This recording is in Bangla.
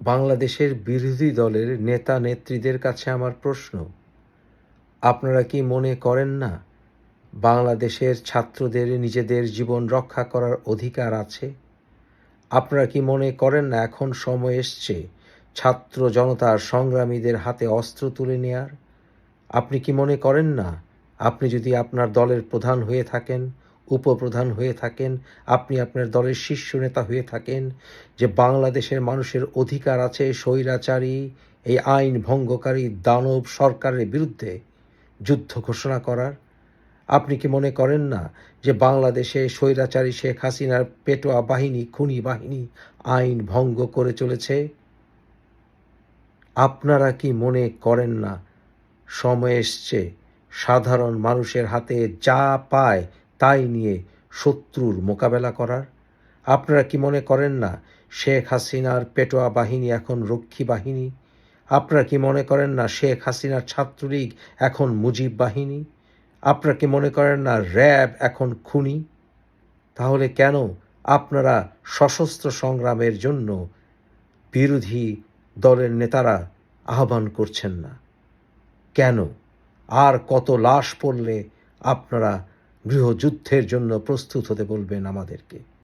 বাংলাদেশের বিরোধী দলের নেতা নেত্রীদের কাছে আমার প্রশ্ন। আপনারা কি মনে করেন না বাংলাদেশের ছাত্রদের নিজেদের জীবন রক্ষা করার অধিকার আছে? আপনারা কি মনে করেন না এখন সময় এসছে ছাত্র জনতার সংগ্রামীদের হাতে অস্ত্র তুলে নেয়ার? আপনি কি মনে করেন না আপনি যদি আপনার দলের প্রধান হয়ে থাকেন উপপ্রধান হয়ে থাকেন, আপনি আপনার দলের শীর্ষ নেতা হয়ে থাকেন, যে বাংলাদেশের মানুষের অধিকার আছে, স্বৈরাচারী, এই আইন ভঙ্গকারী দানব সরকারের বিরুদ্ধে যুদ্ধ ঘোষণা করার। আপনি কি মনে করেন না যে বাংলাদেশে স্বৈরাচারী শেখ হাসিনার পেটোয়া বাহিনী, খুনি বাহিনী আইন ভঙ্গ করে চলেছে? আপনারা কি মনে করেন না? সময় এসছে, সাধারণ মানুষের হাতে যা পায় তাই নিয়ে শত্রুর মোকাবেলা করার। আপনারা কি মনে করেন না শেখ হাসিনার পেটোয়া বাহিনী এখন রক্ষী বাহিনী? আপনারা কি মনে করেন না শেখ হাসিনার ছাত্রলীগ এখন মুজিব বাহিনী? আপনারা কি মনে করেন না র্যাব এখন খুনি? তাহলে কেন আপনারা সশস্ত্র সংগ্রামের জন্য বিরোধী দলের নেতারা আহ্বান করছেন না? কেন? আর কত লাশ পড়লে আপনারা গৃহযুদ্ধের জন্য প্রস্তুত হতে বলবেন আমাদেরকে।